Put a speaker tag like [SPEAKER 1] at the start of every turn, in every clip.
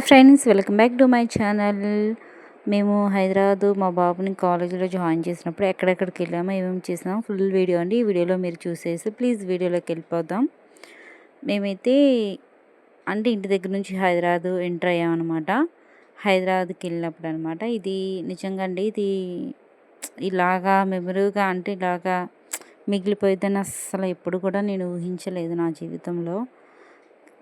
[SPEAKER 1] Hi friends welcome back to my channel. మేము హైదరాబాద్ మా బాబుని కాలేజీలో జాయిన్ చేసినప్పుడు ఎక్కడెక్కడికి వెళ్ళామో ఏమేమి చేసినామో ఫుల్ వీడియో అండి. ఈ వీడియోలో మీరు చూసేసి ప్లీజ్ వీడియోలోకి వెళ్ళిపోదాం. మేమైతే అంటే ఇంటి దగ్గర నుంచి హైదరాబాద్ ఎంటర్ అయ్యామన్నమాట హైదరాబాద్కి వెళ్ళినప్పుడు అనమాట ఇది నిజంగా అండి ఇది ఇలాగా మెమరీగా అంటే ఇలాగా మిగిలిపోయిందని అస్సలు ఎప్పుడు కూడా నేను ఊహించలేదు నా జీవితంలో.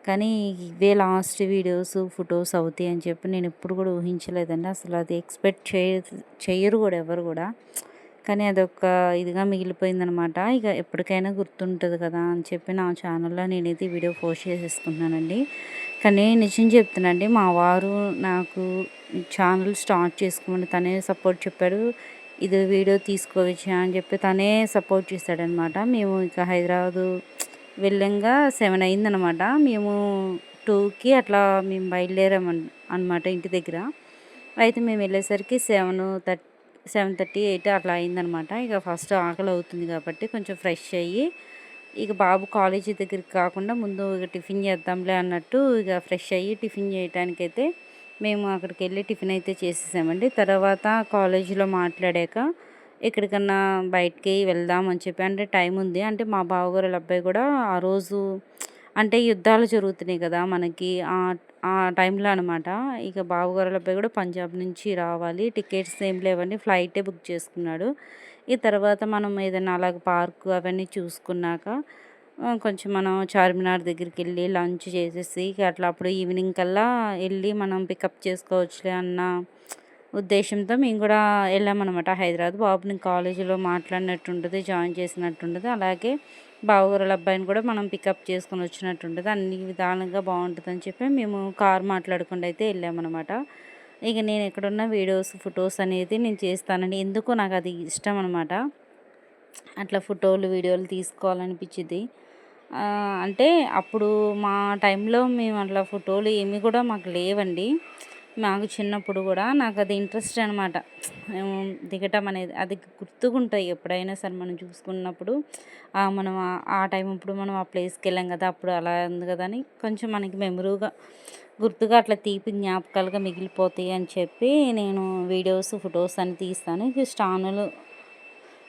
[SPEAKER 1] కానీ ఇవే లాస్ట్ వీడియోస్ ఫొటోస్ అవుతాయి అని చెప్పి నేను ఎప్పుడు కూడా ఊహించలేదండి. అసలు అది ఎక్స్పెక్ట్ చేయ చేయరు కూడా ఎవరు కూడా. కానీ అదొక ఇదిగా మిగిలిపోయిందనమాట. ఇక ఎప్పటికైనా గుర్తుంటుంది కదా అని చెప్పి నా ఛానల్లో నేనైతే వీడియో పోస్ట్ చేసేసుకున్నానండి కానీ నిజం చెప్తున్నానండి మా వారు నాకు ఛానల్ స్టార్ట్ చేసుకోమని తనే సపోర్ట్ చెప్పాడు. ఇది వీడియో తీసుకోవచ్చా అని చెప్పి తనే సపోర్ట్ చేశాడనమాట. మేము ఇక హైదరాబాదు వెళ్ళంగా సెవెన్ అయిందనమాట. మేము టూకి అట్లా మేము బయలుదేరాం అనమాట ఇంటి దగ్గర. అయితే మేము వెళ్ళేసరికి seven thirty seven thirty eight అట్లా అయిందనమాట. ఇక ఫస్ట్ ఆకలి అవుతుంది కాబట్టి కొంచెం ఫ్రెష్ అయ్యి ఇక బాబు కాలేజీ దగ్గరికి కాకుండా ముందు ఇక టిఫిన్ చేద్దాంలే అన్నట్టు ఇక ఫ్రెష్ అయ్యి టిఫిన్ చేయడానికైతే మేము అక్కడికి వెళ్ళి టిఫిన్ అయితే చేసేసామండి. తర్వాత కాలేజీలో మాట్లాడాక ఎక్కడికన్నా బయటికి వెళ్దాం అని చెప్పి అంటే టైం ఉంది. అంటే మా బావగారు అబ్బాయి కూడా ఆ రోజు అంటే యుద్ధాలు జరుగుతున్నాయి కదా మనకి ఆ టైంలో అనమాట ఇక బావగారు అబ్బాయి కూడా పంజాబ్ నుంచి రావాలి. టికెట్స్ ఏం లేవండి ఫ్లైటే బుక్ చేసుకున్నాడు. ఈ తర్వాత మనం ఏదైనా అలాగ పార్క్ అవన్నీ చూసుకున్నాక కొంచెం మనం చార్మినార్ దగ్గరికి వెళ్ళి లంచ్ చేసేసి అట్లా అప్పుడు ఈవినింగ్ కల్లా వెళ్ళి మనం పికప్ చేసుకోవచ్చులే అన్న ఉద్దేశంతో మేము కూడా వెళ్ళామన్నమాట హైదరాబాద్. బాబుని కాలేజీలో మాట్లాడినట్టు ఉంటుంది జాయిన్ చేసినట్టు ఉంటుంది అలాగే బావగారుల అబ్బాయిని కూడా మనం పికప్ చేసుకొని వచ్చినట్టు ఉంటుంది అన్ని విధాలుగా బాగుంటుంది అని చెప్పి మేము కార్ మాట్లాడుకుండా అయితే వెళ్ళామన్నమాట. ఇక నేను ఎక్కడున్న వీడియోస్ ఫొటోస్ అనేది నేను చేస్తానండి. ఎందుకో నాకు అది ఇష్టం అనమాట అట్లా ఫోటోలు వీడియోలు తీసుకోవాలనిపించింది. అంటే అప్పుడు మా టైంలో మేము అట్లా ఫోటోలు ఏమి కూడా మాకు లేవండి. మాకు చిన్నప్పుడు కూడా నాకు అది ఇంట్రెస్ట్ అనమాట దిగటం అనేది అది గుర్తుకుంటాయి ఎప్పుడైనా సరే మనం చూసుకున్నప్పుడు. మనం ఆ టైం ఇప్పుడు మనం ఆ ప్లేస్కి వెళ్ళాం కదా అప్పుడు అలా ఉంది కదా అని కొంచెం మనకి మెమరీగా గుర్తుగా అట్లా తీపి జ్ఞాపకాలుగా మిగిలిపోతాయి అని చెప్పి నేను వీడియోస్ ఫొటోస్ అని తీస్తాను. ఇక స్టానులు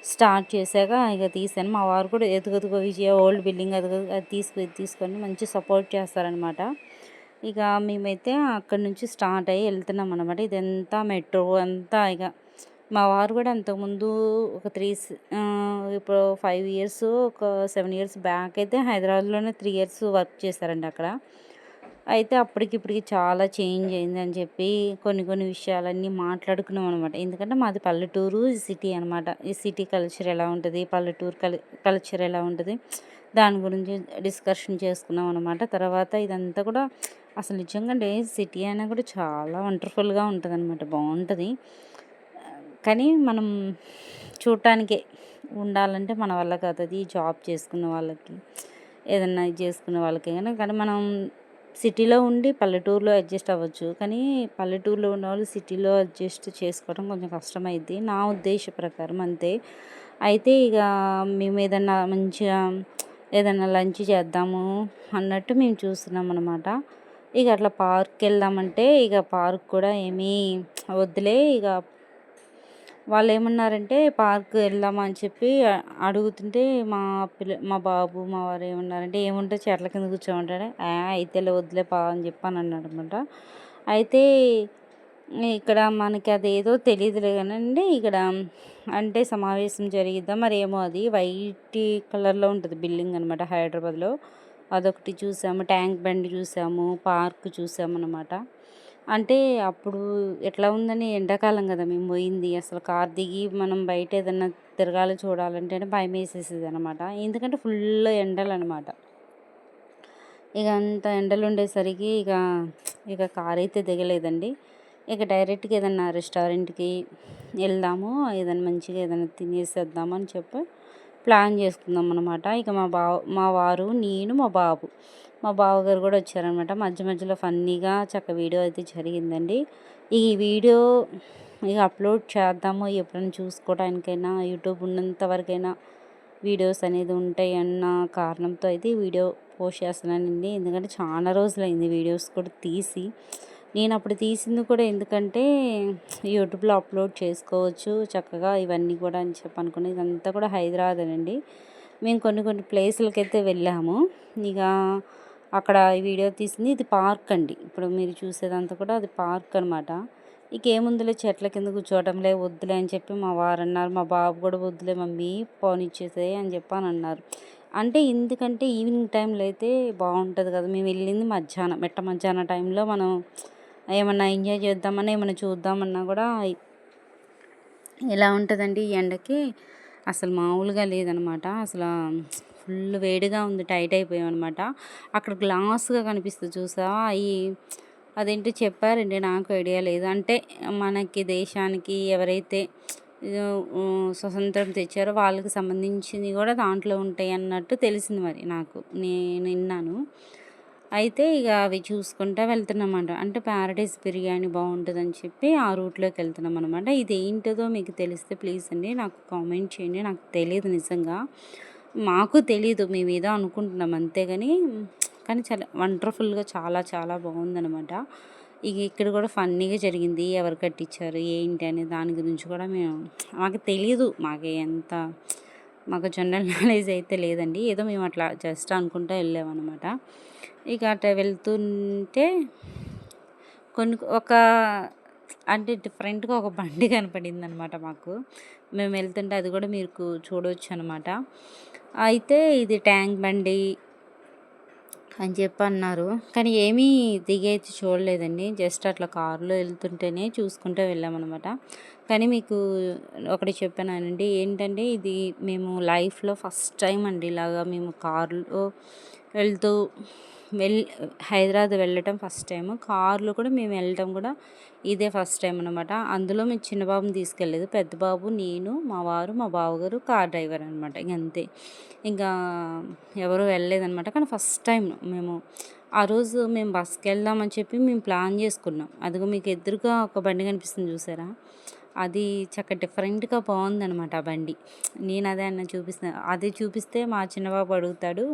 [SPEAKER 1] స్టార్ట్ చేశాక ఇక తీసాను మా వారు కూడా ఎదుగుదుగో విజయ ఓల్డ్ బిల్డింగ్ అది అది తీసుకు తీసుకొని మంచి సపోర్ట్ చేస్తారనమాట ఇక మేమైతే అక్కడి నుంచి స్టార్ట్ అయ్యి వెళ్తున్నాం అనమాట ఇదంతా మెట్రో అంతా ఇక మా వారు కూడా అంతకుముందు ఒక త్రీ ఇప్పుడు ఫైవ్ ఇయర్స్ ఒక సెవెన్ ఇయర్స్ బ్యాక్ అయితే హైదరాబాద్లోనే త్రీ ఇయర్స్ వర్క్ చేశారండి అక్కడ. అయితే అప్పటికిప్పటికి చాలా చేంజ్ అయింది అని చెప్పి కొన్ని కొన్ని విషయాలన్నీ మాట్లాడుకున్నాం అనమాట ఎందుకంటే మాది పల్లెటూరు సిటీ అనమాట ఈ సిటీ కల్చర్ ఎలా ఉంటుంది పల్లెటూరు కల్ కల్చర్ ఎలా ఉంటుంది దాని గురించి డిస్కషన్ చేసుకున్నాం అనమాట తర్వాత ఇదంతా కూడా అసలు నిజంగా డే సిటీ అయినా కూడా చాలా వండర్ఫుల్గా ఉంటుంది అనమాట బాగుంటుంది కానీ మనం చూడటానికే ఉండాలంటే మన వల్ల కాదు. అది జాబ్ చేసుకున్న వాళ్ళకి ఏదన్నా చేసుకునే వాళ్ళకి కానీ కానీ మనం సిటీలో ఉండి పల్లెటూరులో అడ్జస్ట్ అవ్వచ్చు. కానీ పల్లెటూరులో ఉన్న వాళ్ళు సిటీలో అడ్జస్ట్ చేసుకోవడం కొంచెం కష్టమైద్ది. నా ఉద్దేశ ప్రకారం అంతే. అయితే ఇక మేము ఏదన్నా మంచిగా ఏదైనా లంచ్ చేద్దాము అన్నట్టు మేము చూస్తున్నాం అనమాట ఇక అట్లా పార్క్కి వెళ్దామంటే ఇక పార్క్ కూడా ఏమీ వద్దులే. ఇక వాళ్ళు ఏమన్నారంటే పార్క్ వెళ్దామా అని చెప్పి అడుగుతుంటే మా పిల్ల మా బాబు మా వారు ఏమన్నారంటే ఏముంటే చెట్ల కింద కూర్చోమంటాడే అయితే వద్దులే పా అని చెప్పి అని అన్నాడు అనమాట అయితే ఇక్కడ మనకి అదేదో తెలియదులే కానండి. ఇక్కడ అంటే సమావేశం జరిగిద్దాం మరి ఏమో అది. వైట్ కలర్లో ఉంటుంది బిల్డింగ్ అనమాట హైదరాబాద్లో. అదొకటి చూసాము. ట్యాంక్ బండ్ చూసాము. పార్క్ చూసాము అనమాట అంటే అప్పుడు ఎట్లా ఉందని ఎండాకాలం కదా మేము పోయింది. అసలు కార్ దిగి మనం బయట ఏదన్నా తిరగాలి చూడాలంటే భయం వేసేసేది అనమాట ఎందుకంటే ఫుల్ ఎండలు అనమాట ఇక అంత ఎండలు ఉండేసరికి ఇక ఇక కార్ అయితే దిగలేదండి. ఇక డైరెక్ట్గా ఏదన్నా రెస్టారెంట్కి వెళ్దాము. ఏదైనా మంచిగా ఏదైనా తినేసేద్దామని చెప్పి ప్లాన్ చేసుకుందాం అనమాట ఇక మా బావ మా వారు నేను మా బాబు. మా బావగారు కూడా వచ్చారనమాట మధ్య మధ్యలో ఫన్నీగా చక్క వీడియో అయితే జరిగిందండి. ఈ వీడియో ఇక అప్లోడ్ చేద్దాము ఎప్పుడైనా చూసుకోవడానికైనా యూట్యూబ్ ఉన్నంత వరకైనా వీడియోస్ అనేది ఉంటాయి అన్న కారణంతో అయితే ఈ వీడియో పోస్ట్ చేస్తున్నానండి. ఎందుకంటే చాలా రోజులైంది వీడియోస్ కూడా తీసి. నేను అప్పుడు తీసింది కూడా ఎందుకంటే యూట్యూబ్లో అప్లోడ్ చేసుకోవచ్చు చక్కగా ఇవన్నీ కూడా అని చెప్పి అనుకుని ఇదంతా కూడా హైదరాబాద్ అండి. మేము కొన్ని కొన్ని ప్లేసులకి అయితే వెళ్ళాము. ఇక అక్కడ ఈ వీడియో తీసింది. ఇది పార్క్ అండి. ఇప్పుడు మీరు చూసేదంతా కూడా అది పార్క్ అనమాట ఇక ఏముందిలే చెట్ల కింద కూర్చోవడంలే వద్దులే అని చెప్పి మా వారు అన్నారు. మా బాబు కూడా వద్దులే మమ్మీ పోనిచ్చేసే అని చెప్పి అని అన్నారు. అంటే ఎందుకంటే ఈవినింగ్ టైంలో అయితే బాగుంటుంది కదా. మేము వెళ్ళింది మధ్యాహ్నం మెట్ట మధ్యాహ్నం టైంలో మనం ఏమన్నా ఎంజాయ్ చేద్దామన్నా ఏమన్నా చూద్దామన్నా కూడా ఎలా ఉంటుందండి ఈ ఎండకి. అసలు మామూలుగా లేదనమాట. అసలు ఫుల్ వేడిగా ఉంది టైట్ అయిపోయాం అనమాట అక్కడ గ్లాస్గా కనిపిస్తుంది చూసా. అవి అదేంటి చెప్పారండి నాకు ఐడియా లేదు. అంటే మనకి దేశానికి ఎవరైతే స్వతంత్రం తెచ్చారో వాళ్ళకి సంబంధించింది కూడా దాంట్లో ఉంటాయి అన్నట్టు తెలిసింది మరి నాకు. నేను విన్నాను అయితే ఇక అవి చూసుకుంటా వెళ్తున్నామంట. అంటే ప్యారడైస్ బిర్యానీ బాగుంటుందని చెప్పి ఆ రూట్లోకి వెళ్తున్నాం అనమాట ఇది ఏంటిదో మీకు తెలిస్తే ప్లీజ్ అండి నాకు కామెంట్ చేయండి. నాకు తెలియదు నిజంగా. మాకు తెలియదు మేము ఏదో అనుకుంటున్నాం అంతేగాని కానీ చాలా వండర్ఫుల్గా చాలా చాలా బాగుందనమాట ఇక ఇక్కడ కూడా ఫన్నీగా జరిగింది ఎవరు కట్టించారు ఏంటి అనే దాని గురించి కూడా మేము మాకు తెలియదు మాకు ఎంత మాకు జనరల్ నాలెడ్జ్ అయితే లేదండి. ఏదో మేము అట్లా జస్ట్ అనుకుంటూ వెళ్ళామన్నమాట. ఇక అట్లా వెళ్తుంటే కొన్ని ఒక అంటే డిఫరెంట్గా ఒక బండి కనపడింది అనమాట మాకు. మేము వెళ్తుంటే అది కూడా మీకు చూడవచ్చు అనమాట అయితే ఇది ట్యాంక్ బండి అని చెప్పి అన్నారు. కానీ ఏమీ దిగేది చూడలేదండి. జస్ట్ అట్లా కారులో వెళ్తుంటేనే చూసుకుంటూ వెళ్ళామన్నమాట కానీ మీకు ఒకటి చెప్పానండి. ఏంటంటే ఇది మేము లైఫ్లో ఫస్ట్ టైం అండి ఇలాగా మేము కారులో వెళ్తూ వెల్ హైదరాబాద్ వెళ్ళటం ఫస్ట్ టైం కార్లో కూడా మేము వెళ్ళటం కూడా ఇదే ఫస్ట్ టైం అనమాట అందులో మేము చిన్న బాబుని తీసుకెళ్ళలేదు. పెద్ద బాబు నేను మా వారు మా బావగారు కార్ డ్రైవర్ అనమాట ఇంక అంతే. ఇంకా ఎవరు వెళ్ళలేదనమాట కానీ ఫస్ట్ టైం మేము ఆ రోజు మేము బస్కి వెళ్దామని చెప్పి మేము ప్లాన్ చేసుకున్నాం. అదిగో మీకు ఎదురుగా ఒక బండి కనిపిస్తుంది చూసారా? అది చక్క డిఫరెంట్గా బాగుందనమాట ఆ బండి. నేను అదే అన్న చూపిస్తాను అది చూపిస్తే మా చిన్నబాబు అడుగుతాడు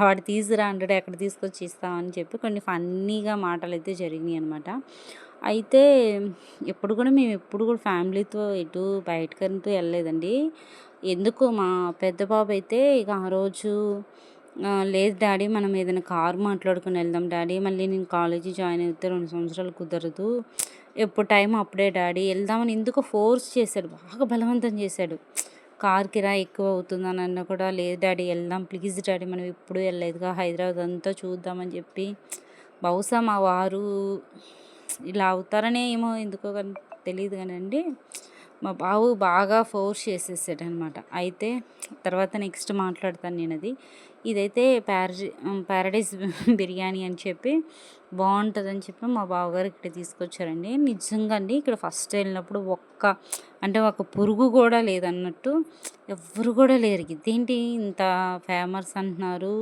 [SPEAKER 1] వాడు తీసుకురా అంటాడు ఎక్కడ తీసుకొచ్చి ఇస్తామని చెప్పి కొన్ని ఫన్నీగా మాటలు అయితే జరిగినాయి అనమాట అయితే ఎప్పుడు కూడా మేము ఎప్పుడు కూడా ఫ్యామిలీతో ఎటు బయటకంటూ వెళ్ళలేదండి. ఎందుకు మా పెద్ద బాబు అయితే ఇక ఆ రోజు లేదు డాడీ మనం ఏదైనా కారు మాట్లాడుకుని వెళ్దాం డాడీ మళ్ళీ నేను కాలేజీ జాయిన్ అయితే రెండు సంవత్సరాలు కుదరదు. ఎప్పుడు టైం అప్పుడే డాడీ వెళ్దామని ఎందుకు ఫోర్స్ చేశాడు బాగా బలవంతం చేశాడు. కార్ కిరాయి ఎక్కువ అవుతుందని అన్న కూడా లేదు డాడీ వెళ్దాం. ప్లీజ్ డాడీ మనం ఎప్పుడు వెళ్ళలేదుగా. హైదరాబాద్ అంతా చూద్దామని చెప్పి. బహుశా మా వారు ఇలా అవుతారనే ఏమో ఎందుకో కానీ తెలియదు కానండి. మా బావు బాగా ఫోర్స్ చేసేసాడు అనమాట అయితే తర్వాత నెక్స్ట్ మాట్లాడతాను నేను అది ఇదైతే ప్యారజీ ప్యారడైజ్ బిర్యానీ అని చెప్పి బాగుంటుందని చెప్పి మా బావగారు ఇక్కడ తీసుకొచ్చారండి. నిజంగా అండి ఇక్కడ ఫస్ట్ వెళ్ళినప్పుడు ఒక్క అంటే ఒక పురుగు కూడా లేదన్నట్టు ఎవ్వరు కూడా లేరు. ఇదేంటి ఇంత ఫేమస్ అంటున్నారు?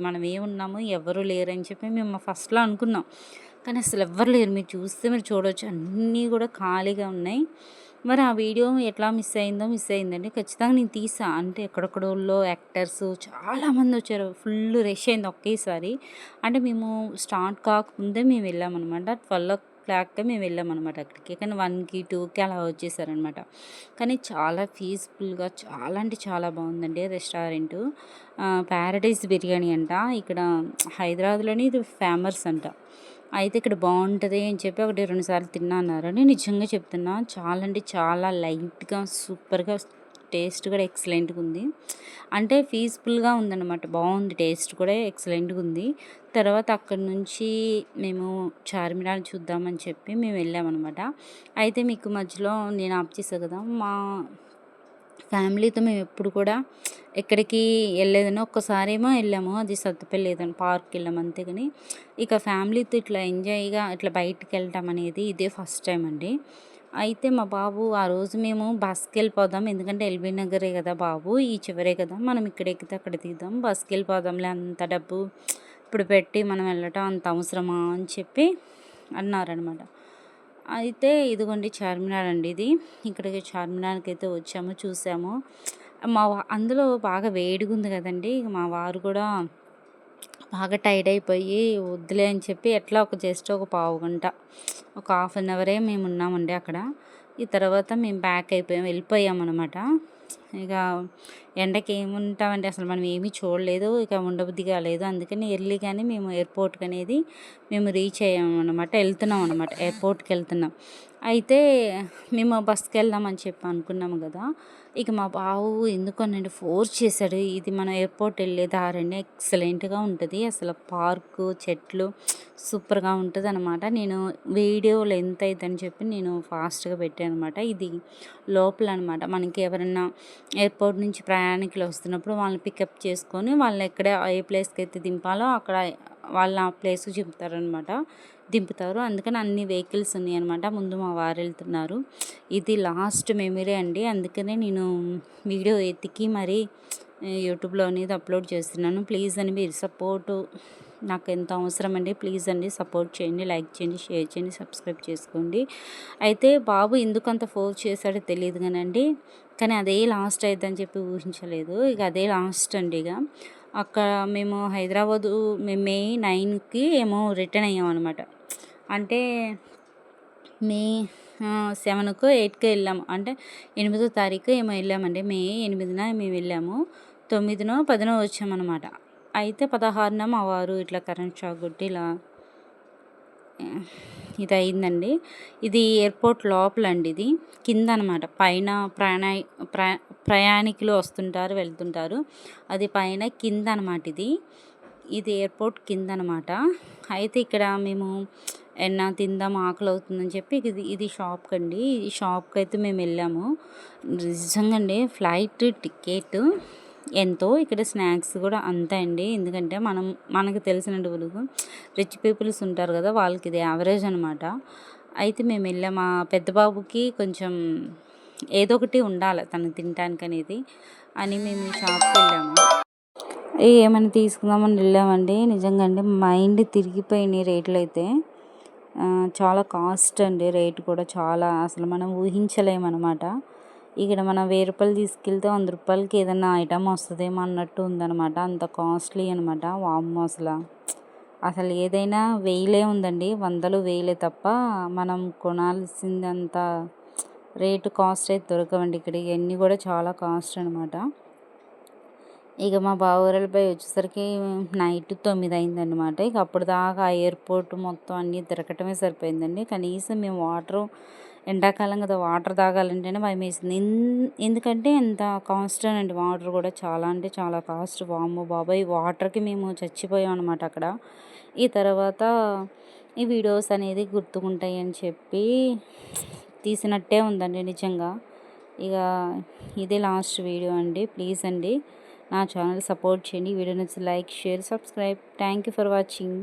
[SPEAKER 1] మనం ఏమున్నాము? ఎవరు లేరని చెప్పి మేము ఫస్ట్లో అనుకున్నాం. కానీ అసలు ఎవ్వరు లేరు. మీరు చూస్తే మీరు చూడవచ్చు అన్నీ కూడా ఖాళీగా ఉన్నాయి. మరి ఆ వీడియో ఎట్లా మిస్ అయిందో మిస్ అయిందండి. ఖచ్చితంగా నేను తీసా. అంటే ఎక్కడెక్కడోళ్ళో యాక్టర్స్ చాలామంది వచ్చారు. ఫుల్ రష్ అయింది ఒకేసారి. అంటే మేము స్టార్ట్ కాకముందే మేము వెళ్ళామన్నమాట. ట్వెల్వ్ ఓ క్లాక్కే మేము వెళ్ళామన్నమాట అక్కడికి. కానీ వన్కి టూకి అలా వచ్చేసారనమాట కానీ చాలా పీస్ఫుల్గా చాలా అంటే చాలా బాగుందండి రెస్టారెంట్ ప్యారడైజ్ బిర్యానీ అంట. ఇక్కడ హైదరాబాద్లోని ఇది ఫేమస్ అంట. అయితే ఇక్కడ బాగుంటుంది అని చెప్పి ఒకటి రెండు సార్లు తిన్నా నిజంగా చెప్తున్నా చాలా అంటే చాలా లైట్గా సూపర్గా టేస్ట్ కూడా ఎక్సలెంట్గా ఉంది. అంటే పీస్ఫుల్గా ఉందన్నమాట బాగుంది టేస్ట్ కూడా ఎక్సలెంట్గా ఉంది. తర్వాత అక్కడ నుంచి మేము చార్మినార్ చూద్దామని చెప్పి మేము వెళ్ళామన్నమాట. అయితే మీకు మధ్యలో నేను ఆప్ చేసాను కదా మా ఫ్యామిలీతో మేము ఎప్పుడు కూడా ఎక్కడికి వెళ్ళలేదని ఒక్కసారేమో వెళ్ళాము. అది సత్తుపల్లి ఏదైనా పార్క్ వెళ్ళాము అంతే కానీ ఇక ఫ్యామిలీతో ఇట్లా ఎంజాయ్గా ఇట్లా బయటికి వెళ్ళటం అనేది ఇదే ఫస్ట్ టైం అండి. అయితే మా బాబు ఆ రోజు మేము బస్కి వెళ్ళిపోదాం. ఎందుకంటే ఎల్బీ నగరే కదా బాబు ఈ చివరే కదా. మనం ఇక్కడ ఎక్కితే అక్కడ దిగుదాం. బస్కి వెళ్ళిపోదాంలే అంత డబ్బు ఇప్పుడు పెట్టి మనం వెళ్ళటం అంత అవసరమా అని చెప్పి అన్నారనమాట అయితే ఇదిగోండి చార్మినార్ అండి ఇది. ఇక్కడికి చార్మినార్కి అయితే వచ్చాము చూసాము. మా అందులో బాగా వేడిగా ఉంది కదండి మా వారు కూడా బాగా టైర్డ్ అయిపోయి వద్దులే అని చెప్పి ఎట్లా ఒక జస్ట్ ఒక పావు గంట ఒక హాఫ్ అన్ అవరే మేము ఉన్నామండి అక్కడ. ఈ తర్వాత మేము బ్యాక్ అయిపోయాం వెళ్ళిపోయాం అనమాట ఇక ఎండకి ఏముంటామండి? అసలు మనం ఏమీ చూడలేదు. ఇక ఉండబుద్ధి కాలేదు అందుకని ఎర్లీ కానీ మేము ఎయిర్పోర్ట్కి అనేది మేము రీచ్ అయ్యాము అనమాట వెళ్తున్నాం అనమాట ఎయిర్పోర్ట్కి వెళ్తున్నాం. అయితే మేము బస్కి వెళ్దామని చెప్పి అనుకున్నాము కదా. ఇక మా బావు ఎందుకనండి? ఫోర్స్ చేశాడు. ఇది మనం ఎయిర్పోర్ట్ వెళ్ళే దారండి ఎక్సలెంట్గా ఉంటుంది. అసలు పార్కు చెట్లు సూపర్గా ఉంటుంది అనమాట నేను వీడియోలు ఎంత అవుతుందని చెప్పి నేను ఫాస్ట్గా పెట్టాను అనమాట ఇది లోపల అనమాట మనకి ఎవరన్నా ఎయిర్పోర్ట్ నుంచి ప్రయాణికులు వస్తున్నప్పుడు వాళ్ళని పికప్ చేసుకొని వాళ్ళని ఎక్కడ ఏ ప్లేస్కి అయితే దింపాలో అక్కడ వాళ్ళ ప్లేస్ చెప్తారనమాట దింపుతారు. అందుకని అన్ని వెహికల్స్ ఉన్నాయి అనమాట ముందు మా వారు వెళ్తున్నారు. ఇది లాస్ట్ మెమరీ అండి. అందుకనే నేను వీడియో ఎత్తికి మరి యూట్యూబ్లో అనేది అప్లోడ్ చేస్తున్నాను. ప్లీజ్ అని మీరు సపోర్టు నాకు ఎంత అవసరం అండి. ప్లీజ్ అండి సపోర్ట్ చేయండి లైక్ చేయండి షేర్ చేయండి సబ్స్క్రైబ్ చేసుకోండి. అయితే బాబు ఎందుకు అంత ఫోర్స్ చేశాడో తెలియదు కానండి. కానీ అదే లాస్ట్ అవుతుందని చెప్పి ఊహించలేదు. ఇక అదే లాస్ట్ అండి ఇక. అక్కడ మేము హైదరాబాదు మేము మే నైన్కి ఏమో రిటర్న్ అయ్యాం అనమాట అంటే మే సెవెన్కు ఎయిట్కి వెళ్ళాము అంటే ఎనిమిదో తారీఖు ఏమో వెళ్ళామండి. మే ఎనిమిదిన మేము వెళ్ళాము. తొమ్మిదినో పదినో వచ్చామన్నమాట అయితే పదహారున మా వారు ఇట్లా కరెంట్ షాక్ కొట్టి ఇలా ఇది అయిందండి ఇది ఎయిర్పోర్ట్ లోపల అండి ఇది. కింద అనమాట పైన ప్రయాణ ప్రయాణికులు వస్తుంటారు వెళ్తుంటారు. అది పైన కింద అనమాట ఇది. ఇది ఎయిర్పోర్ట్ కింద అనమాట అయితే ఇక్కడ మేము ఎన్న తిందాం ఆకలి అవుతుందని చెప్పి ఇది ఇది షాప్కి అండి ఈ షాప్కి అయితే మేము వెళ్ళాము. నిజంగా అండి ఫ్లైట్ టికెట్ ఎంతో ఇక్కడ స్నాక్స్ కూడా అంతే అండి. ఎందుకంటే మనం మనకు తెలిసిన వరకు రిచ్ పీపుల్స్ ఉంటారు కదా వాళ్ళకి ఇది యావరేజ్ అనమాట అయితే మేము వెళ్ళాము మా పెద్ద బాబుకి కొంచెం ఏదో ఒకటి ఉండాలి తను తినడానికి అనేది అని మేము షాప్కి వెళ్ళాము. ఏమైనా తీసుకుందామని వెళ్ళామండి. నిజంగా అండి మైండ్ తిరిగిపోయినాయి రేట్లు అయితే చాలా కాస్ట్ అండి. రేట్ కూడా చాలా అసలు మనం ఊహించలేమన్నమాట. ఇక్కడ మనం వెయ్యి రూపాయలు తీసుకెళ్తే వంద రూపాయలకి ఏదైనా ఐటమ్ వస్తుందేమో అన్నట్టు ఉందన్నమాట. అంత కాస్ట్లీ అనమాట వామ్ అసలు. అసలు ఏదైనా వెయ్యిలే ఉందండి. వందలు వేయలే తప్ప మనం కొనాల్సిందంత రేటు కాస్ట్ అయితే దొరకవండి ఇక్కడ. ఇవన్నీ కూడా చాలా కాస్ట్ అనమాట ఇక మా బావూరలపై వచ్చేసరికి నైట్ తొమ్మిది అయిందనమాట ఇక అప్పుడు దాకా ఎయిర్పోర్ట్ మొత్తం అన్నీ తిరగటమే సరిపోయిందండి. కనీసం మేము వాటరు ఎండాకాలం కదా వాటర్ తాగాలంటేనే భయం వేసింది. ఎందుకంటే ఎంత కాస్ట్ అండి వాటర్ కూడా చాలా అంటే చాలా కాస్ట్ వాము బాబాయ్ వాటర్కి మేము చచ్చిపోయాం అనమాట అక్కడ. ఈ తర్వాత ఈ వీడియోస్ అనేది గుర్తుకుంటాయి అని చెప్పి తీసినట్టే ఉందండి నిజంగా. ఇక ఇదే లాస్ట్ వీడియో అండి. ప్లీజ్ అండి నా ఛానల్ సపోర్ట్ చేయండి. వీడియో నచ్చి like share subscribe. Thank you for watching.